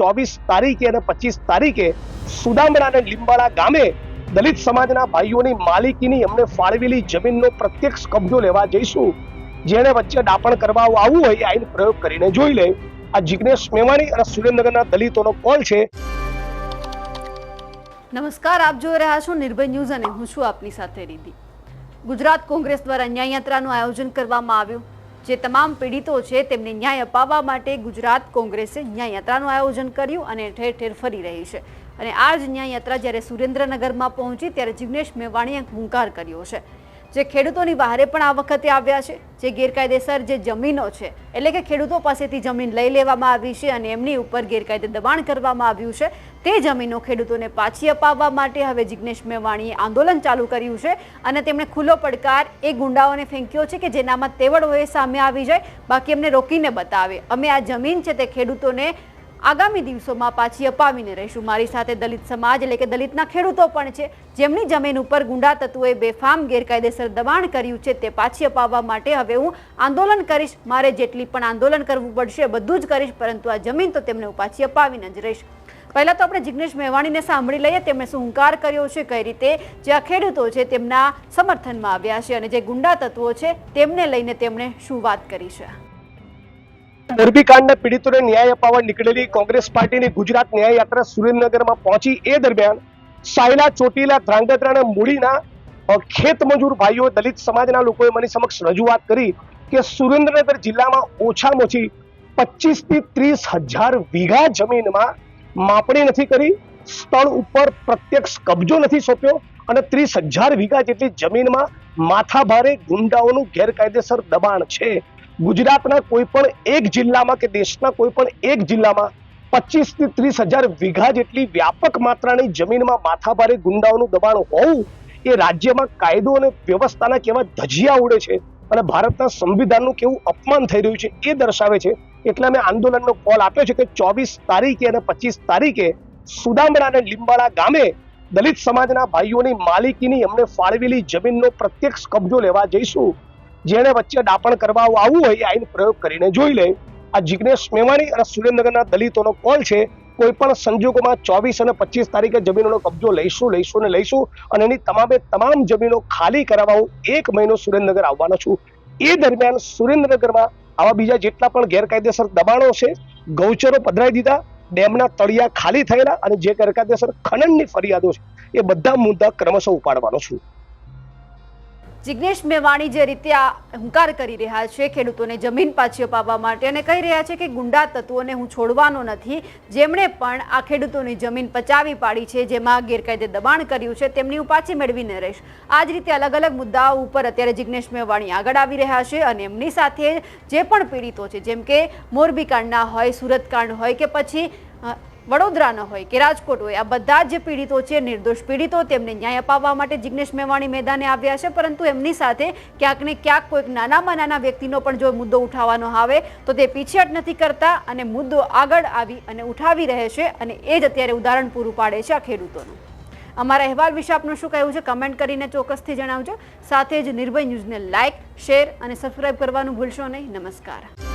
ચોવીસ તારીખે અને પચીસ તારીખે સુદામડા અને લીંબાડા ગામે દલિત સમાજના ભાઈઓની માલિકીની એમને ફાળવેલી જમીનનો પ્રત્યક્ષ કબજો લેવા જઈશું. જેને વચ્ચે ડાપણ કરવા આવવું હોય આઈન પ્રયોગ કરીને જોઈ લે. આ જિગ્નેશ મેવાણી અને સુરેન્દ્રનગરના દલિતોનો કોલ છે. નમસ્કાર, આપ જોઈ રહ્યા છો નિર્ભય ન્યૂઝ અને હું છું આપની સાથે રીધી ગુજરાત કોંગ્રેસ દ્વારા ન્યાય યાત્રાનું આયોજન કરવામાં આવ્યું. જે તમામ પીડિતો છે, તેમને ન્યાય અપાવવા માટે ગુજરાત કોંગ્રેસે ન્યાયયાત્રાનું આયોજન કર્યું અને ઠેર ઠેર ફરી રહી છે. અને આ જ ન્યાય યાત્રા જ્યારે સુરેન્દ્રનગરમાં પહોંચી, ત્યારે જિગ્નેશ મેવાણીએ હુંકાર કર્યો છે. જે ખેડૂતોની બહારે પણ આ વખતે આવ્યા છે, જે ગેરકાયદેસર જે જમીનો છે, એટલે કે ખેડૂતો પાસેથી જમીન લઈ લેવામાં આવી છે અને એમની ઉપર ગેરકાયદે દબાણ કરવામાં આવ્યું છે, તે જમીનો ખેડૂતોને પાછી અપાવવા માટે હવે જિગ્નેશ મેવાણીએ આંદોલન ચાલુ કર્યું છે અને તેમણે ખુલ્લો પડકાર એ ગુંડાઓને ફેંક્યો છે કે જેનામાં તેવડ હોય સામે આવી જાય, બાકી એમને રોકીને બતાવે. અમે આ જમીન છે તે ખેડૂતોને આગામી દિવસોમાં પાછી અપાવીને રહીશું. મારી સાથે દલિત સમાજ એટલે કે દલિતના ખેડૂતો પણ છે. જેમની જમીન ઉપર ગુંડા તત્વોએ બેફામ ગેરકાયદેસર દબાણ કર્યું છે તે પાછી અપાવવા માટે હવે હું આંદોલન કરીશ. મારે જેટલી પણ આંદોલન કરવું પડશે બધું જ કરીશ, પરંતુ આ જમીન તો તેમને હું પાછી અપાવીને જ રહીશ. પહેલાં તો આપણે જિગ્નેશ મેવાણીને સાંભળી લઈએ. તેમણે શું હુંકાર કર્યો છે, કઈ રીતે જે આ ખેડૂતો છે તેમના સમર્થનમાં આવ્યા છે અને જે ગુંડા તત્વો છે તેમને લઈને તેમણે શું વાત કરી છે? મોરબી કાંડના પીડિતોને ન્યાય અપાવવા નીકળેલી કોંગ્રેસ પાર્ટીની ગુજરાત ન્યાય યાત્રા સુરેન્દ્રનગરમાં પહોંચી એ દરમિયાન સાયલા, ચોટીલા, ધ્રાંગધ્રા અને મૂડીના ખેત મજૂર ભાઈઓ દલિત સમાજના લોકોએ મારી સમક્ષ રજૂઆત કરી કે સુરેન્દ્રનગર જિલ્લામાં ઓછામાં ઓછી પચીસથી ત્રીસ હજાર વીઘા જમીનમાં માપણી નથી કરી, સ્થળ ઉપર પ્રત્યક્ષ કબજો નથી સોંપ્યો અને ત્રીસ હજાર વીઘા જેટલી જમીનમાં માથાભારે ગુંડાઓનું ગેરકાયદેસર દબાણ છે. ગુજરાતના કોઈ પણ એક જિલ્લામાં કે દેશના કોઈ પણ એક જિલ્લામાં પચીસથી ત્રીસ હજાર વીઘા જેટલી વ્યાપક માત્રાની જમીનમાં માથાભારે ગુંડાઓનું દબાણ હોવું એ રાજ્યમાં કાયદો અને વ્યવસ્થાના કેવા ધજિયા ઉડે છે અને ભારતના સંવિધાનનું કેવું અપમાન થઈ રહ્યું છે એ દર્શાવે છે. એટલે અમે આંદોલનનો કોલ આપ્યો છે કે ચોવીસ તારીખે અને પચીસ તારીખે સુદામડા અને લીંબાડા ગામે દલિત સમાજના ભાઈઓની માલિકીની અમને ફાળવેલી જમીનનો પ્રત્યક્ષ કબજો લેવા જઈશું. જેને વચ્ચે ડાપણ કરવા આવવું હોય આઈન પ્રયોગ કરીને જોઈ લે. આ જિગ્નેશ મેવાણી અને સુરેન્દ્રનગરના દલિતોનો કોલ છે. કોઈ પણ સંજોગોમાં ચોવીસ અને પચીસ તારીખે જમીનોનો કબજો લઈશું લઈશું ને લઈશું અને એની તમામે તમામ જમીનો ખાલી કરાવવા હું એક મહિનો સુરેન્દ્રનગર આવવાનો છું. એ દરમિયાન સુરેન્દ્રનગરમાં આવા બીજા જેટલા પણ ગેરકાયદેસર દબાણો છે, ગૌચરો પધરાઈ દીધા, ડેમના તળિયા ખાલી થયેલા અને જે ગેરકાયદેસર ખનનની ફરિયાદો છે, એ બધા મુદ્દા ક્રમશઃ ઉપાડવાનો છું. જિગ્નેશ મેવાણી જે રીતે આ હુંકાર કરી રહ્યા છે ખેડૂતોને જમીન પાછી અપાવવા માટે અને કહી રહ્યા છે કે ગુંડા તત્વોને હું છોડવાનો નથી, જેમણે પણ આ ખેડૂતોની જમીન પચાવી પાડી છે, જેમાં ગેરકાયદે દબાણ કર્યું છે, તેમની હું પાછી મેળવીને રહીશ. આ જ રીતે અલગ અલગ મુદ્દાઓ ઉપર અત્યારે જિગ્નેશ મેવાણી આગળ આવી રહ્યા છે અને એમની સાથે જે પણ પીડિતો છે, જેમ કે મોરબી કાંડના હોય, સુરત કાંડ હોય કે પછી વડોદરાનો હોય કે રાજકોટ હોય. આ બધા જ પીડિતો છે, નિર્દોષ પીડિતો, તેમને ન્યાય અપાવવા માટે જિગ્નેશ મેવાણી મેદાને આવ્યા છે, પરંતુ એમની સાથે ક્યાંક ને ક્યાંક કોઈક નાનામાં નાના વ્યક્તિનો પણ જો મુદ્દો ઉઠાવવાનો આવે, તો તે પીછેહટ નથી કરતા અને મુદ્દો આગળ આવી અને ઉઠાવી રહે છે અને એ જ અત્યારે ઉદાહરણ પૂરું પાડે છે આ ખેડૂતોનું. અમારા અહેવાલ વિશે આપનું શું કહેવું છે? કમેન્ટ કરીને ચોક્કસથી જણાવજો. સાથે જ નિર્ભય ન્યૂઝને લાઇક શેર અને સબસ્ક્રાઇબ કરવાનું ભૂલશો નહીં. નમસ્કાર.